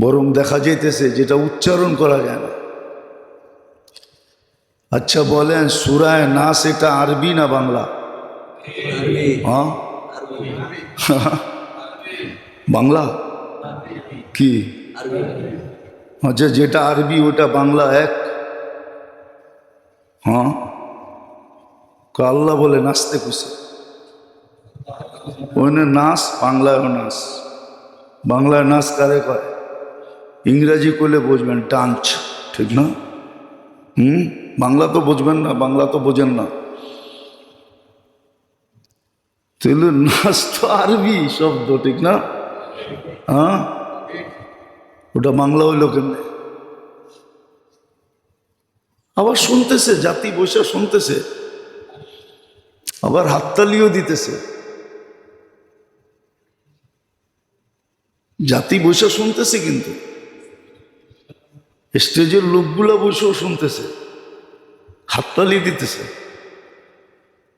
বরং দেখা যাইতেছে যেটা উচ্চারণ করা যায় না আচ্ছা বলেন, সুরায় নাস এটা আরবি না বাংলা? হ্যাঁ? বাংলা? কি? আচ্ছা যেটা আরবি, ওটা বাংলা এক। হ্যাঁ? আল্লাহ বলে নাচতে খুশি। ওখানে নাচ, বাংলায়ও নাচ। বাংলায় নাচ কারে কয়? ইংরাজি করলে বুঝবেন ডান্স ঠিক না? হুম? বাংলা তো বুঝবেন না, বাংলা তো বোঝেন না। তাহলে নাচ তো আরবি শব্দ, ঠিক না? হ্যাঁ? ওটা বাংলা হইল কেমনে? আবার শুনতেছে, জাতি বসে শুনতেছে। আবার হাততালিও দিতেছে। জাতি বসে শুনতেছে কিন্তু। স্টেজের লোকগুলা বসেও শুনতেছে, হাততালি দিতেছে,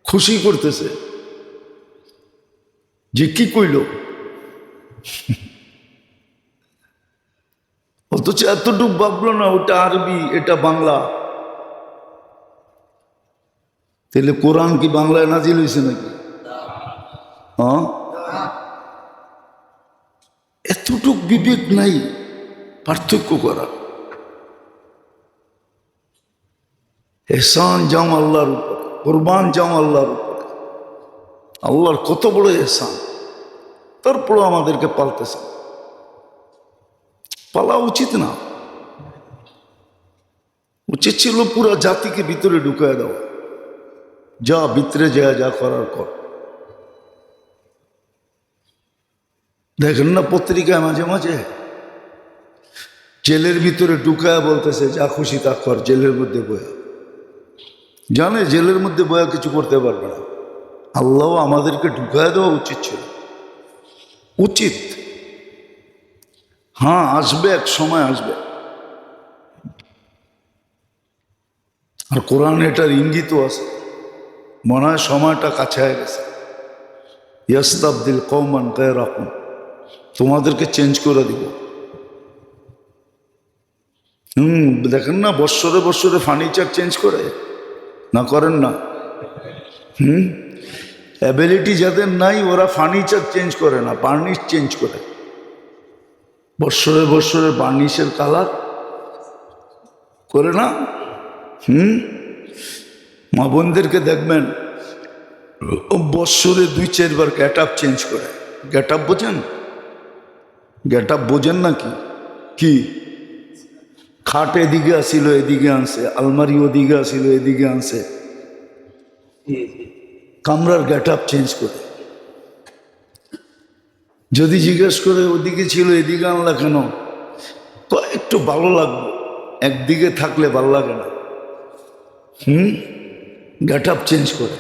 খুশি করতেছে। যে কি কইল? অথচ এতটুক ভাবলো না, ওটা আরবি, এটা বাংলা। তাহলে কোরআন কি বাংলায় নাজিল হয়েছে নাকি? হ্যাঁ? এতটুক বিবেক নাই, পার্থক্য করা। এহসান যাও আল্লাহর কোরবান যাও আল্লাহর আল্লাহর কত বড় এহসান তারপরও আমাদেরকে পালতেছে। পালা উচিত না। উচিত ছিল পুরো জাতিকে ভিতরে ঢুকায় দেওয়া। যা ভিতরে যা যা করার কর। দেখেন না পত্রিকায় মাঝে মাঝে? জেলের ভিতরে ঢুকায় বলতেছে, যা খুশি তা কর, জেলের মধ্যে বয়া জানে জেলের মধ্যে বয়া কিছু করতে পারবে না। আল্লাহ আমাদেরকে ঢুকায় দেওয়া উচিত ছিল। উচিত। হ্যাঁ আসবে, এক সময় আসবে। আর কোরআন এটার ইঙ্গিতও আছে। মনে হয় সময়টা কাছে হয়ে গেছে। ইয়াস্তাবদিল কৌমান কে রাখুন তোমাদেরকে চেঞ্জ করে দিব। হুম, দেখেন না, বৎসরে বৎসরে ফার্নিচার চেঞ্জ করে। না করেন না। হুম? অ্যাবিলিটি যাদের নাই, ওরা ফার্নিচার চেঞ্জ করে না বার্নিশ চেঞ্জ করে। বৎসরে বৎসরে বার্নিশের কালার করে না। হুম? মা বোনদেরকে দেখবেন, বৎসরে দুই, চারবার গ্যাট আপ চেঞ্জ করে। গ্যাট আপ বোঝেন? গ্যাট আপ বোঝেন না কি? খাট এদিকে আসিল এদিকে আনছে। আলমারি ওদিকে আসিল এদিকে আনছে। কামরার গ্যাট আপ চেঞ্জ করে। যদি জিজ্ঞেস করে ওদিকে ছিল এদিকে আনলা কেন? তো একটু ভালো লাগবে। একদিকে থাকলে ভালো লাগে না। হুম? গেট আপ চেঞ্জ করে।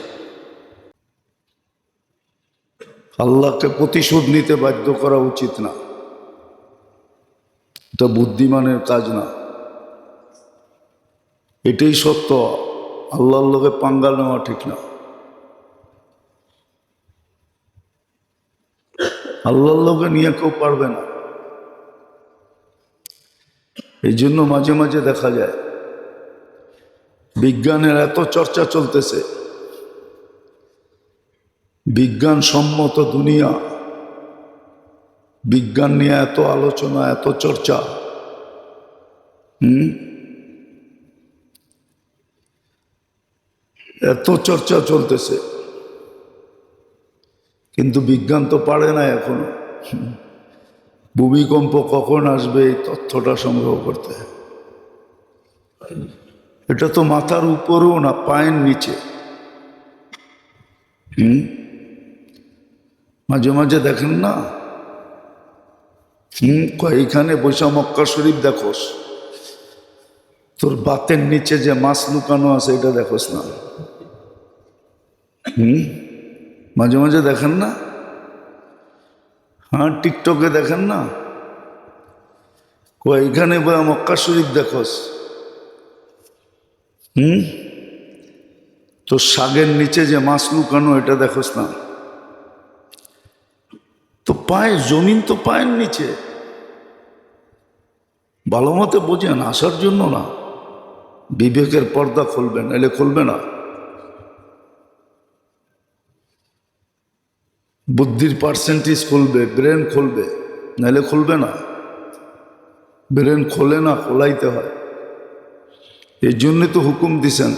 আল্লাহকে প্রতিশোধ নিতে বাধ্য করা উচিত না। এটা বুদ্ধিমানের কাজ না। এটাই সত্য। আল্লাহর লোকে পাঙ্গা নেওয়া ঠিক না। আল্লাহর লোকে নিয়ে কেউ পারবে না। এই জন্য মাঝে মাঝে দেখা যায়, বিজ্ঞানের এত চর্চা চলতেছে, বিজ্ঞান সম্মত দুনিয়া, বিজ্ঞান নিয়ে এত আলোচনা, এত চর্চা, হুম? এত চর্চা চলতেছে। কিন্তু বিজ্ঞান তো পারে না এখনও। ভূমিকম্প কখন আসবে এই তথ্যটা সংগ্রহ করতে এটা তো মাথার উপরেও না, পায়ের নিচে। হুম? মাঝে মাঝে দেখেন না? হুম? এইখানে বৈশা মক্কা শরীফ দেখোস। তোর বাতের নিচে যে মাছ লুকানো আছে, এটা দেখোস না। হুম? মাঝে মাঝে দেখেন না? হ্যাঁ টিকটকে দেখেন না? এখানে মক্কা শরীফ দেখোস। হুম? তো শাগের নিচে যে মাছ লুকানো, এটা দেখোস না? তো পায়ে জমিন তো পায়ের নিচে। ভালো মতে বোঝেন, আসার জন্য না। বিবেকের পর্দা খুলবেন এলে খুলবে না। বুদ্ধির পার্সেন্টেজ খুলবে ব্রেন খুলবে, নাহলে খুলবে না। ব্রেন খোলে না, খোলাইতে হয়। এই জন্যে তো হুকুম দিছেন।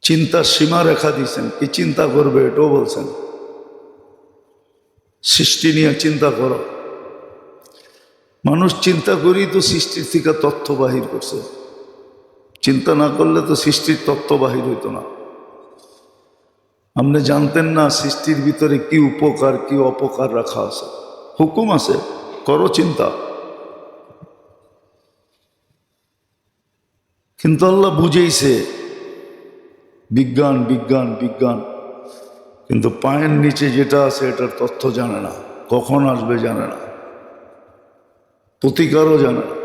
চিন্তার সীমা রেখা দিছেন। কি চিন্তা করবে এটাও বলছেন। সৃষ্টি নিয়ে চিন্তা করো। মানুষ চিন্তা করেই তো সৃষ্টির থেকে তথ্য বাহির করছে। চিন্তা না করলে তো সৃষ্টির তত্ত্ব বাহির হইতো না। আপনি জানতেন না সৃষ্টির ভিতরে কি উপকার, কি অপকার রাখা আছে? হুকুম আছে, করো চিন্তা। কিন্তু আল্লাহ বুঝেইছে, বিজ্ঞান বিজ্ঞান বিজ্ঞান। কিন্তু পায়ের নিচে যেটা আছে, এটার তথ্য জানে না। কখন আসবে জানে না। প্রতিকারও জানে না।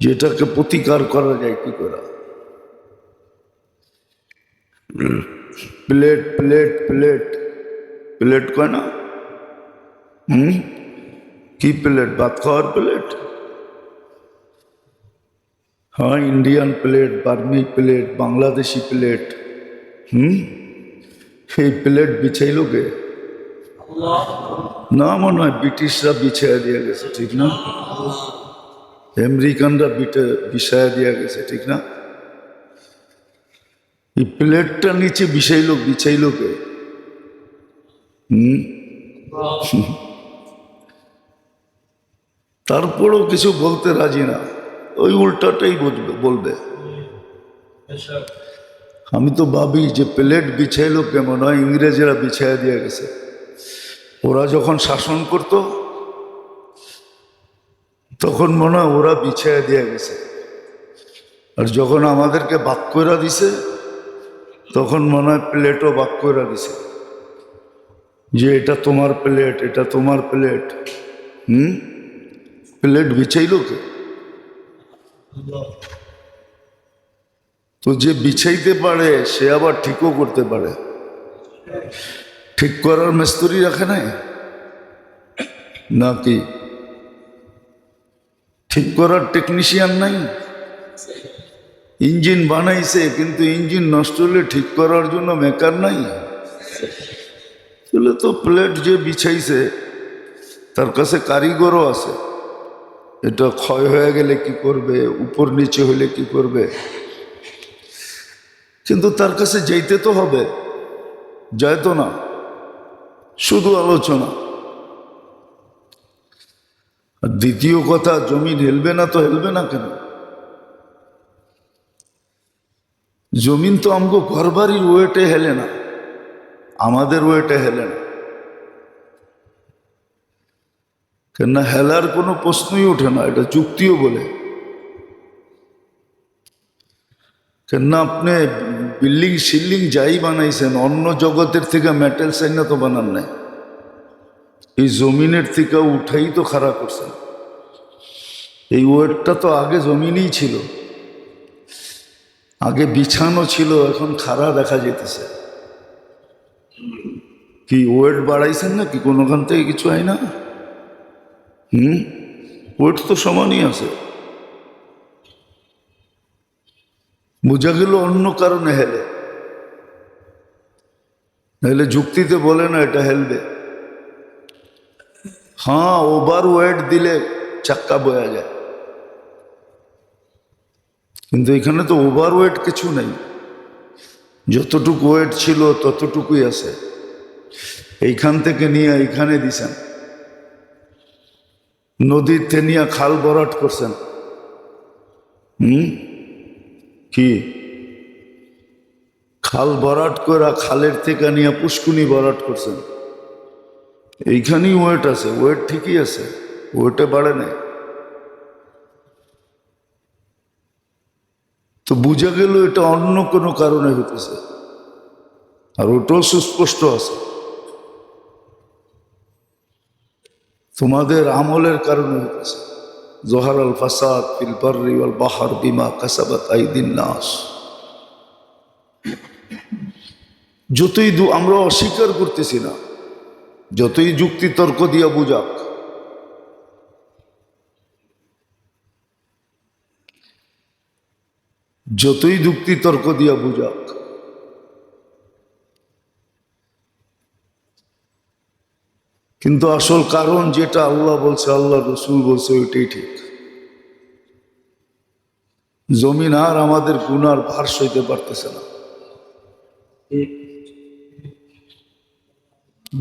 যেটাকে প্রতিকার করা যায় কি করে? প্লেট প্লেট প্লেট প্লেট কয় না হুম কি প্লেট ভাত খাওয়ার প্লেট হ্যাঁ ইন্ডিয়ান প্লেট বার্মি প্লেট বাংলাদেশি প্লেট হুম সেই প্লেট বিছাইল কে না মনে হয় ব্রিটিশরা বিছাইয়া দিয়ে গেছে ঠিক না আমেরিকানরা বিটে বিছাইয়া দিয়ে গেছে ঠিক না এই প্লেটটা নিচে বিছাইল বিছাইল কে তারপরেও কিছু বলতে রাজি না। ওই উল্টাটাই বুঝবে বলবে। আমি তো ভাবি যে প্লেট বিছাইলো কেমন হয় ইংরেজরা বিছাইয়া দিয়ে গেছে। ওরা যখন শাসন করত, তখন মনে হয় ওরা বিছাইয়া দিয়ে গেছে। আর যখন আমাদেরকে বাক কইরা দিছে তখন মনে হয় প্লেটও বাক কইরা দিছে। যে এটা তোমার প্লেট, এটা তোমার প্লেট। হুম? প্লেট বিছাইলো কে? তো যে বিছাইতে পারে, সে আবার ঠিকও করতে পারে। ঠিক করার মিস্ত্রি রাখে নাই? নাকি? ঠিক করার টেকনিশিয়ান নাই? ইঞ্জিন বানাইছে, কিন্তু ইঞ্জিন নষ্ট হলে ঠিক করার জন্য মেকার নাই। তাহলে তো প্লেট যে বিছাইছে, তার কাছে কারিগরও আছে। এটা ক্ষয় হয়ে গেলে কি করবে, উপর নিচে হলে কি করবে? কিন্তু তার কাছে যেতে তো হবে যায় তো না, শুধু আলোচনা। আর দ্বিতীয় কথা, জমি হেলবে না তো হেলবে না কেন? জমিন তো আমগো ঘরবাড়ির ওয়েটে হেলে না, আমাদের ওয়েটে হেলে না। কেননা হেলার কোনো প্রশ্নই ওঠে না, এটা চুক্তিও বলে। কেননা আপনি বিল্ডিং সিল্ডিং যাই বানাইছেন, অন্য জগতের থেকে মেটেল সাইনা তো বানান নাই। এই জমিনের থেকে উঠাই তো খারাপ করছেন। এই ওয়েটটা তো আগে জমিনেই ছিল। আগে বিছানো ছিল, এখন খাড়া দেখা যেতেছে। কি ওয়েট বাড়াইছেন না কি কোনোখান থেকে কিছু হয় না? হুম? ওয়েট তো সমানই আছে। বোঝা গেল অন্য কারণে হেলে। নাহলে যুক্তিতে বলে না এটা হেলবে। হ্যাঁ ওভার ওয়েট দিলে চাক্কা বয়া যায়। কিন্তু এখানে তো ওভার ওয়েট কিছু নেই। যতটুকু ওয়েট ছিল ততটুকুই আছে। এইখান থেকে নিয়ে এইখানে দিছেন। নদীর নিয়ে খাল ভরাট করছেন। হুম? কি? খাল ভরাট করা খালের থেকে নিয়ে পুষ্কুনি ভরাট করছেন। এইখানেই ওয়েট আছে ওয়েট ঠিকই আছে ওয়েটে বাড়ে নাই। তো বোঝা গেল এটা অন্য কোনো কারণে হইতেছে। আর ওটাও সুস্পষ্ট আছে। তোমাদের আমলের কারণে হইতেছে। জোহার আল ফাসাদ ফিল বার্রি ওয়াল বাহার বিমা কাসাবাত আইদিন নাস। যতই আমরা অস্বীকার করতেছি না, যতই যুক্তি তর্ক দিয়া বুঝাক যতই যুক্তি তর্ক দিয়া বুঝাক। কিন্তু আসল কারণ যেটা আল্লাহ বলছে, আল্লাহ রসুল বলছে, ওইটাই ঠিক। জমিন আর আমাদের গুনার ভার সইতে পারতেছে না।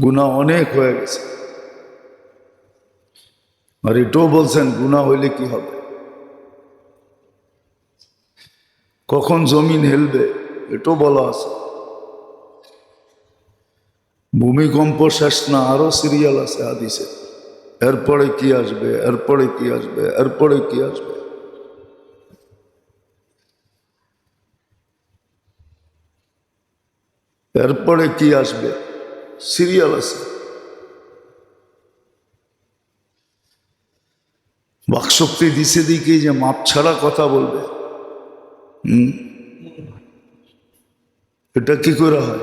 গুণা অনেক হয়ে গেছে। আর এটাও বলছেন গুণা হইলে কি হবে? কখন জমিন হেলবে, এটাও বলা আছে। ভূমিকম্প শেষ না আরও সিরিয়াল আছে হাদিসে। এরপরে কি আসবে, এরপরে কি আসবে, এরপরে কি আসবে? এরপরে কি আসবে? সিরিয়াল আছে। বাকশক্তি দিছে দিকে যে মাপ ছাড়া কথা বলবে। এটা কি করে হয়?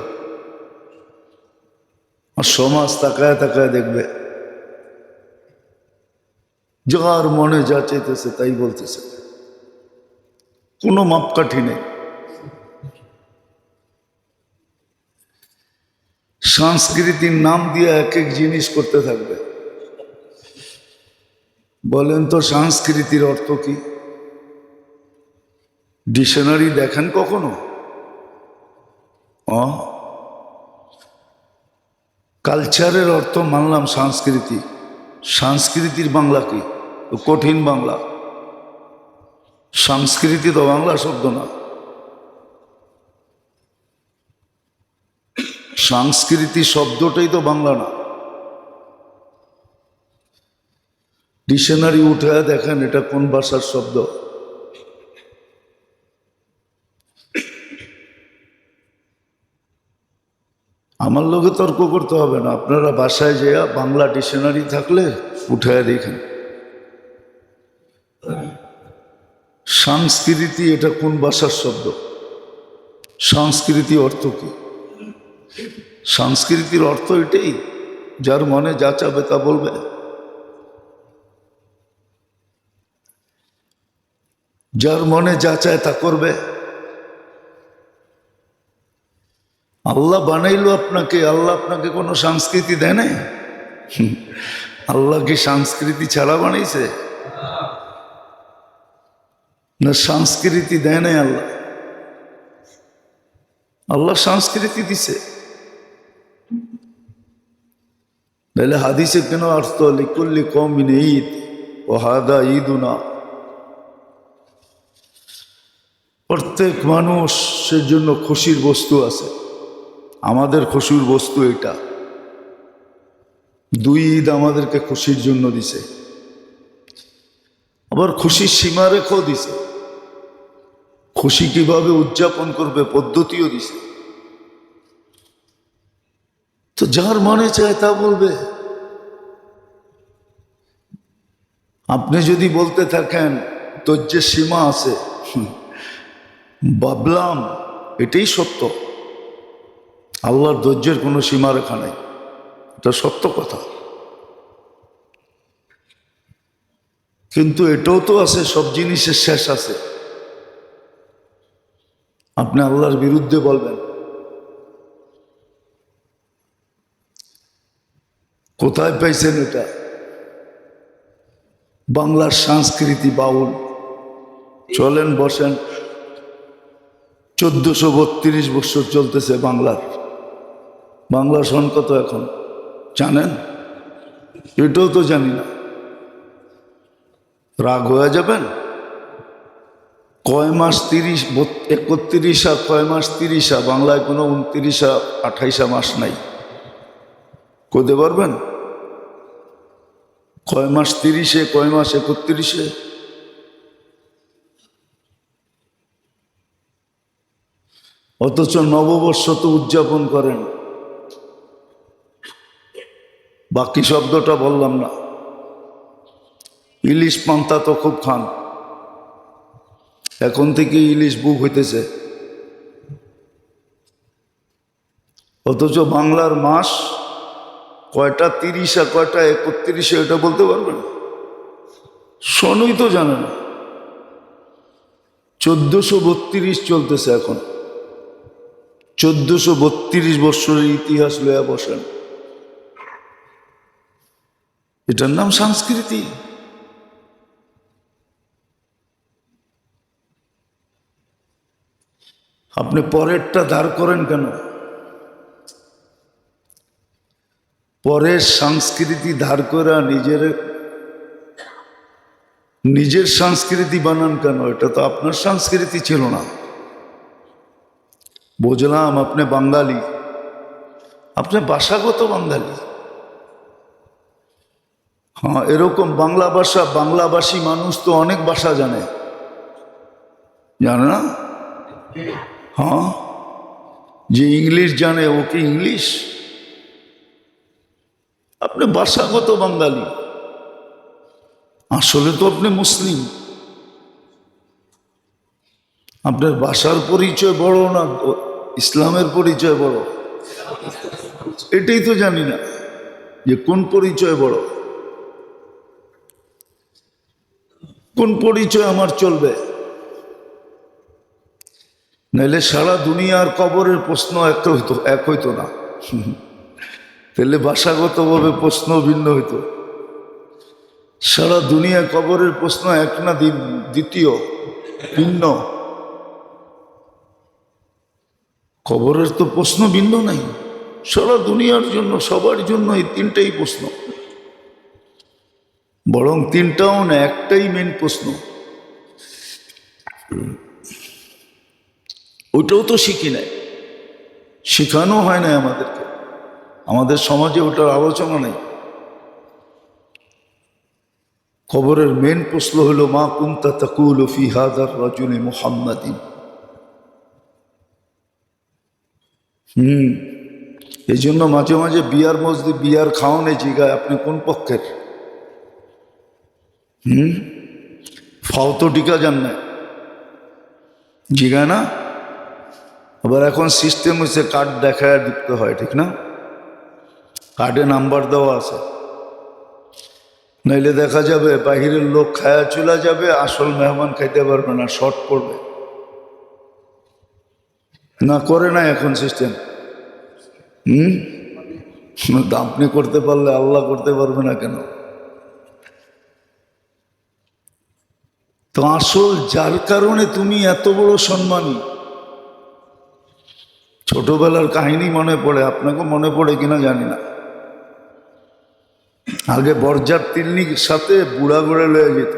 আর সমাজ তাকায় তাকায় দেখবে। যার মনে যা চাইতেছে তাই বলতেছে। কোনো মাপকাঠি নেই। সংস্কৃতির নাম দিয়ে এক এক জিনিস করতে থাকবে। বলেন তো সংস্কৃতির অর্থ কি? ডিকশনারি দেখেন কখনো? কালচারের অর্থ মানলাম সংস্কৃতি। সংস্কৃতির বাংলা কি? কঠিন বাংলা। সংস্কৃতি তো বাংলা শব্দ না। সংস্কৃতি শব্দটাই তো বাংলা না। ডিকশনারি উঠে দেখেন এটা কোন ভাষার শব্দ? আমার লোকে তর্ক করতে হবে না। আপনারা বাসায় যেয়া বাংলা ডিকশনারি থাকলে উঠে দেখেন। সংস্কৃতি এটা কোন ভাষার শব্দ? সংস্কৃতি অর্থ কি? সংস্কৃতির অর্থ এটাই, যার মনে যা চাবে তা বলবে। যার মনে যা চায় তা করবে। আল্লাহ বানাইলো আপনাকে, আল্লাহ আপনাকে কোনো সংস্কৃতি দেয় নাই? আল্লাহ কি সংস্কৃতি ছাড়া বানাইছে? না, সংস্কৃতি দেয় নাই আল্লাহ। আল্লাহ সংস্কৃতি দিছে। তাহলে হাদিসে কেন অর্থ লিকুল্লি কমিন ঈদ, ও হাদা ঈদুনা? প্রত্যেক মানুষের জন্য খুশির বস্তু আছে। আমাদের খুশির বস্তু এটা। দুই ঈদ আমাদেরকে খুশির জন্য দিছে। আবার খুশির সীমা রেখেও দিছে। খুশি কীভাবে উদযাপন করবে পদ্ধতিও দিছে। তো যার মনে চায় তা বলবে। আপনি যদি বলতে থাকেন, তোর যে সীমা আছে ভাবলাম এটাই সত্য। আল্লাহর ধৈর্যের কোনো সীমারেখা নেই। এটা সত্য কথা। কিন্তু এটাও তো আছে, সব জিনিসের শেষ আছে। আপনি আল্লাহর বিরুদ্ধে বলবেন। কোথায় পাইছেন এটা? বাংলার সংস্কৃতি বাউল। চলেন, বসেন। চোদ্দশো বত্রিশ বছর চলতেছে বাংলার। বাংলার সন কত এখন? জানেন? এটাও তো জানি না। রাগ হয়ে যাবেন? কয় মাস তিরিশ একত্রিশা, কয় মাস তিরিশা, বাংলায় কোনো উনত্রিশা, আঠাইশা মাস নাই। করতে পারবেন? কয় মাস তিরিশে, কয় মাস একত্রিশে? অথচ নববর্ষ তো উদযাপন করেন। বাকি শব্দটা বললাম না। ইলিশ পান্তা তো খুব খান। এখন থেকে ইলিশ বুক হইতেছে। অথচ বাংলার মাস কয়টা তিরিশ আর কয়টা একত্রিশে এটা বলতে পারবেন? শনুই তো জানে না। চোদ্দশো বত্রিশ চলতেছে এখন। চোদ্দশো বত্রিশ বৎসরের ইতিহাস লয়া বসেন। এটার নাম সংস্কৃতি। আপনি পরেরটা দাঁড় করেন কেন? পরের সংস্কৃতি ধার করা নিজের নিজের সংস্কৃতি বানান কেন? এটা তো আপনার সংস্কৃতি ছিল না। বুঝলাম, আপনি বাঙালি। আপনি ভাষাগত বাঙালি। হ্যাঁ এরকম বাংলা ভাষা, বাংলাভাষী মানুষ তো অনেক ভাষা জানে। জানে না? হ্যাঁ। যে ইংলিশ জানে, ও কি ইংলিশ? আপনি ভাষাগত বাঙালি। আসলে তো আপনি মুসলিম। আপনার ভাষার পরিচয় বড় না, ইসলামের পরিচয় বড়? এটাই তো জানি না যে কোন পরিচয় বড়। কোন পরিচয় আমার চলবে? নাইলে সারা দুনিয়ার কবরের প্রশ্ন এক হইতো এক হইতো না। তাহলে ভাষাগতভাবে প্রশ্ন ভিন্ন হইতো। সারা দুনিয়া কবরের প্রশ্ন এক না দ্বি- দ্বিতীয়, ভিন্ন। কবরের তো প্রশ্ন ভিন্ন নাই। সারা দুনিয়ার জন্য, সবার জন্য এই তিনটাই প্রশ্ন। বরং তিনটাও না, একটাই মেন প্রশ্ন। ওইটাও তো শিখি নাই। শেখানো হয় না আমাদেরকে। আমাদের সমাজে ওটার আলোচনা নেই। খবরের মেন প্রশ্ন হলো, মা কুন্তা তাকুল ফি হাদার রাজুলে মুহাম্মাদিন? হুম। এই জন্য মাঝে মাঝে বিয়ার মসজিদ, বিয়ার খাওয়ানে জিগায় আপনি কোন পক্ষের? হুম? ফাও তো টিকা যান না জিগায় না? আবার এখন সিস্টেম হচ্ছে কার্ড দেখায় দিতে হয়, ঠিক না? কার্ডে নাম্বার দেওয়া আছে। নইলে দেখা যাবে, বাহিরের লোক খায়া চলে যাবে, আসল মেহমান খাইতে পারবে না শর্ট পড়বে। না, করে না এখন সিস্টেম হুম? আপনি করতে পারলে আল্লাহ করতে পারবে না কেন? তো আসল যার কারণে তুমি এত বড় সম্মানী। ছোটবেলার কাহিনী মনে পড়ে, আপনাকে মনে পড়ে কিনা জানি না। আগে বরজার তিন্নির সাথে বুড়া বুড়ে লয়ে যেত।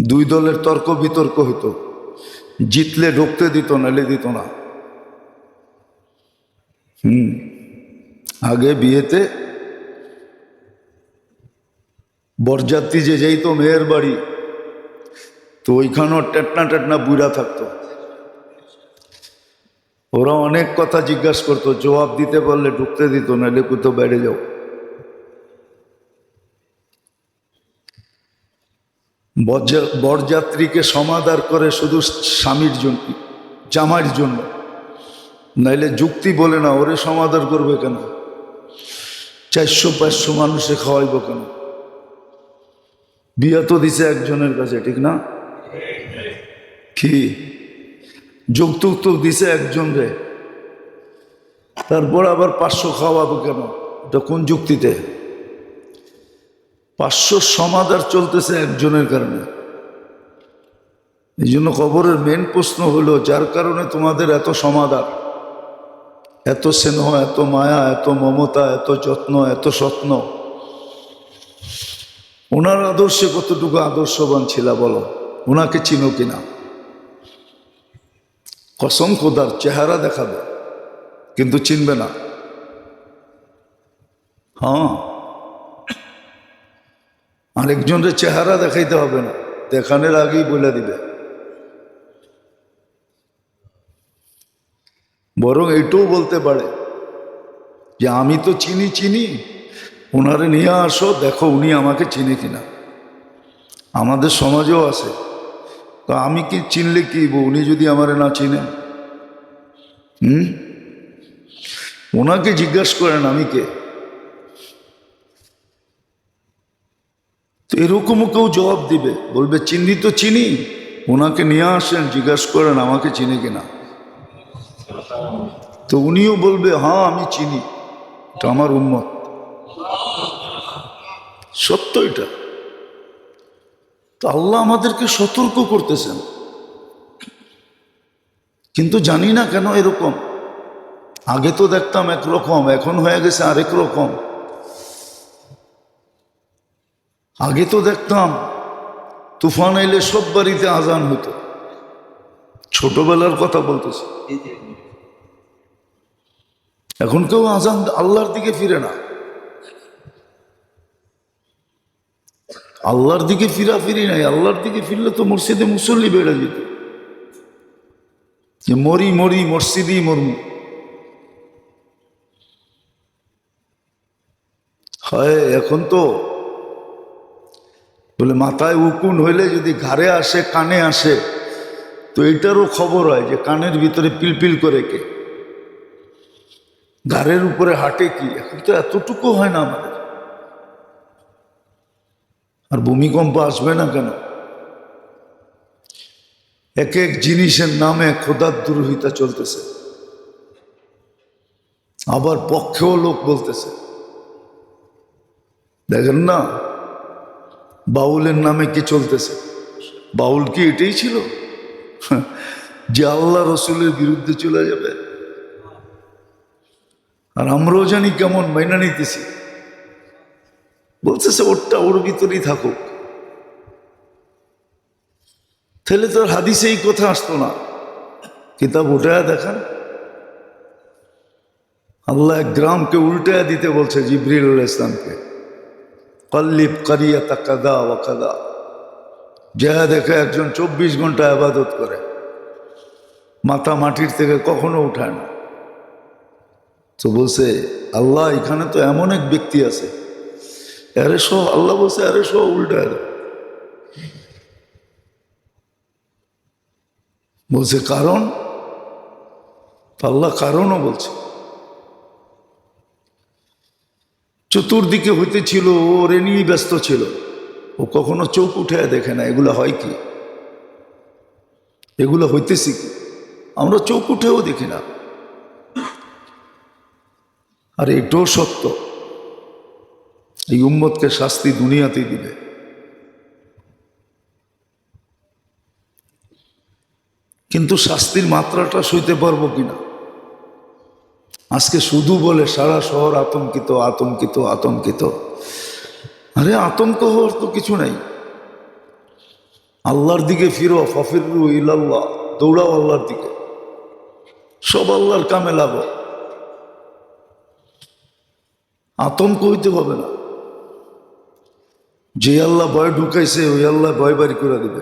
দুই দলের তর্ক বিতর্ক হতো জিতলে ঢুকতে দিত, নালে দিত না। হুম, আগে বিয়েতে বরযাত্রী যে যেই তো মেয়ের বাড়ি, তো ওইখানেও টেটনা টেটনা বুড়া থাকতো। ওরা অনেক কথা জিজ্ঞাসা করতো, জবাব দিতে পারলে ঢুকতে দিত, নাহলে কোথাও বেড়ে যাও। বরযা- বরযাত্রীকে সমাদার করে শুধু স্বামীর জন্য, জামাইয়ের জন্য। নাইলে যুক্তি বলে না, ওরে সমাদার করবে কেন? চারশো পাঁচশো মানুষে খাওয়াইব কেন? বিয়া তো দিছে একজনের কাছে, ঠিক না? কি? যৌতুক তো দিছে একজন রে। তারপর আবার পাঁচশো খাওয়াবো কেন? এটা কোন যুক্তিতে? পাঁচশো সমাদার চলতেছে একজনের কারণে। এই জন্য খবরের মেন প্রশ্ন হলো, যার কারণে তোমাদের এত সমাদার, এত স্নেহ, এত মায়া, এত মমতা, এত যত্ন, এত স্বপ্ন ওনার আদর্শে কতটুকু আদর্শবান ছিল বলো? ওনাকে চিনো কিনা কসম খোদার চেহারা দেখাবে কিন্তু চিনবে না। হ্যাঁ। আরেকজনের চেহারা দেখাইতে হবে না, দেখানোর আগেই বলে দিবে। বরং এটাও বলতে পারে যে, আমি তো চিনি চিনি। ওনারে নিয়ে আসো, দেখো উনি আমাকে চিনে কিনা। আমাদের সমাজেও আছে। তো আমি কি চিনলে কি উনি যদি আমারে না চিনে হুম? ওনাকে জিজ্ঞাসা করেন, আমি কে? তো এরকমও কেউ জবাব দিবে। বলবে, চিনি তো চিনি। ওনাকে নিয়ে আসেন, জিজ্ঞাসা করেন, আমাকে চিনি কিনা? তো উনিও বলবে হ্যাঁ আমি চিনি। এটা আমার উন্মত সত্য এটা। তো আল্লাহ আমাদেরকে সতর্ক করতেছেন। কিন্তু জানি না কেন এরকম। আগে তো দেখতাম একরকম, এখন হয়ে গেছে আরেক রকম। আগে তো দেখতাম তুফান এলে সব বাড়িতে আজান হতো। ছোটবেলার কথা বলতেছে। এখন কেউ আজান আল্লাহর দিকে ফিরে না। আল্লাহর দিকে ফিরা ফিরি নাই, আল্লাহর দিকে ফিরলে তো মসজিদে মুসল্লি বেড়ে যেত। যে মরি মরি, মসজিদই মরমু। হয়, এখন তো বলে মাথায় উকুন হইলে যদি ঘাড়ে আসে, কানে আসে, তো এটারও খবর হয় যে কানের ভিতরে পিলপিল করে কে? ঘাড়ের উপরে হাঁটে কি? এখন তো এতটুকু হয় না আমাদের। আর ভূমিকম্প আসবে না কেন? এক এক জিনিসের নামে খোদার দুরহিতা চলতেছে। আবার পক্ষেও লোক বলতেছে। দেখেন না, বাউলের নামে কি চলতেছে? বাউল কি এটাই ছিল? যে আল্লাহ রসুলের বিরুদ্ধে চলে যাবে। আর আমরাও জানি কেমন মাইনা নিতেছি। বলতেছে ওরটা ওর ভিতরেই থাকুক। তাহলে তোর হাদিসে এই কথা আসতো না। কিতাব উঠায় দেখান। আল্লাহ গ্রামকে উল্টায় দিতে বলছে জিবরিল ইসলামকে। কল্লিপ কারিয়া তা কাদা ও কাদা। যা দেখে একজন চব্বিশ ঘণ্টা আবাদত করে। মাথা মাটির থেকে কখনো উঠায় না। তো বলছে, আল্লাহ এখানে তো এমন এক ব্যক্তি আছে আরে সহ আল্লাহ বলছে, আরে উল্টায় দাও। বলছে, কারণ? আল্লাহ কারণও বলছে। চতুর্দিকে হইতেছিল ও ওরে নিয়ে ব্যস্ত ছিল। ও কখনো চোখ উঠে দেখে না, এগুলো হয় কি? এগুলো হইতেছি কি? আমরা চোখ উঠেও দেখি না। আর, এটাও সত্য। এই উম্মতকে শাস্তি দুনিয়াতেই দিবে। কিন্তু শাস্তির মাত্রাটা সইতে পারব কিনা? আজকে শুধু বলে সারা শহর আতঙ্কিত আতঙ্কিত আতঙ্কিত। আরে আতঙ্ক হওয়ার তো কিছু নাই। আল্লাহর দিকে ফিরো ফফিরু ইলাল্লাহ, দৌড়াও আল্লাহর দিকে। সব আল্লাহর কামে লাগো। আতঙ্ক হইতে হবে না। যে আল্লাহ ভয় ঢুকাইছে, ওই আল্লাহ ভয় বাড়ি করে দেবে।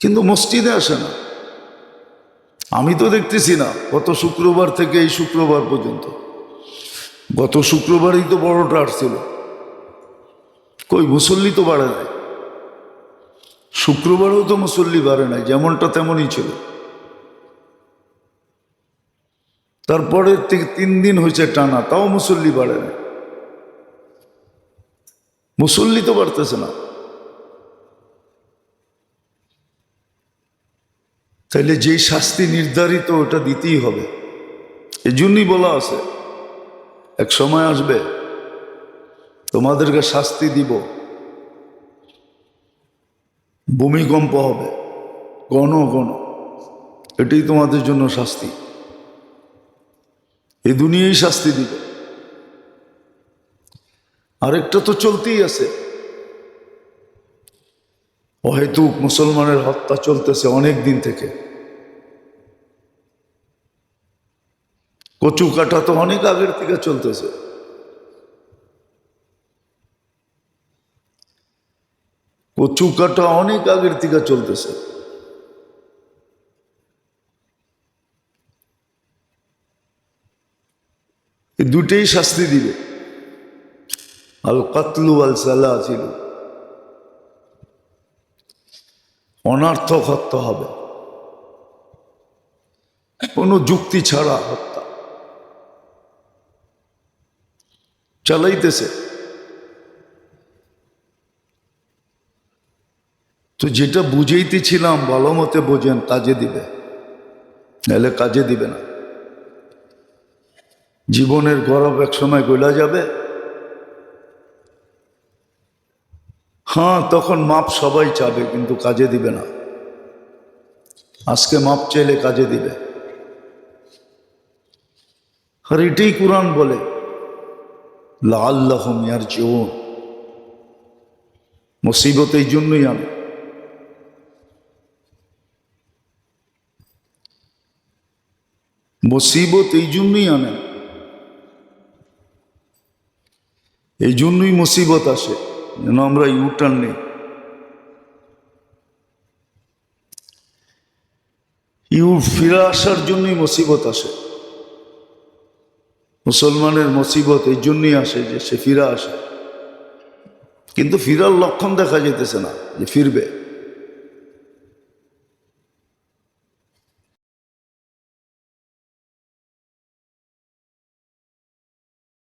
কিন্তু মসজিদে আসে না। আমি তো দেখতেছি না, গত শুক্রবার থেকে এই শুক্রবার পর্যন্ত। গত শুক্রবারই তো বড়টা আসছিল। কই, মুসল্লি তো বাড়ে নাই। শুক্রবারও তো মুসল্লি বাড়ে নাই, যেমনটা তেমনই ছিল। তারপরে তিন দিন হয়েছে টানা, তাও মুসল্লি বাড়ে নাই। মুসল্লি তো বাড়তেছে না। তাইলে যেই শাস্তি নির্ধারিত, ওটা দিতেই হবে। এজন্যই বলা আছে, এক সময় আসবে, তোমাদেরকে শাস্তি দিব। ভূমিকম্প হবে গণ গণ এটাই তোমাদের জন্য শাস্তি। এ দুনিয়াই শাস্তি দিবে। আরেকটা তো চলতেই আছে। অহেতুক মুসলমানের হত্যা চলতেছে অনেক দিন থেকে। কচু কাটা তো অনেক আগের থেকে চলতেছে। কচু কাটা অনেক আগের থেকে চলতেছে। দুটেই শাস্তি দিবে। আল কাতলু আল সালা ছিল। অনার্থক হত্যা হবে। কোনো যুক্তি ছাড়া হত্যা। চালাইতেছে। তো যেটা বুঝাইতেছিলাম, ভালো মতে বোঝেন, কাজে দিবে। নাহলে কাজে দিবে না। জীবনের গরব এক সময় গোলা যাবে। হ্যাঁ তখন মাপ সবাই চাবে, কিন্তু কাজে দিবে না। আজকে মাপ চাইলে কাজে দিবে। আর এটাই কোরআন বলে লাল্লাহম ইয়ার জীবন মুসিবত এই জন্যই আনে। মুসিবত এই জন্যই আনে। এই জন্যই মুসিবত আসে। যেন আমরা ইউটার্ন নেই। ইউ ফিরে আসার জন্যই মুসিবত আসে। মুসলমানের মুসিবত এই জন্যই আসে যে সে ফিরে আসে। কিন্তু ফিরার লক্ষণ দেখা যেতেছে না যে ফিরবে।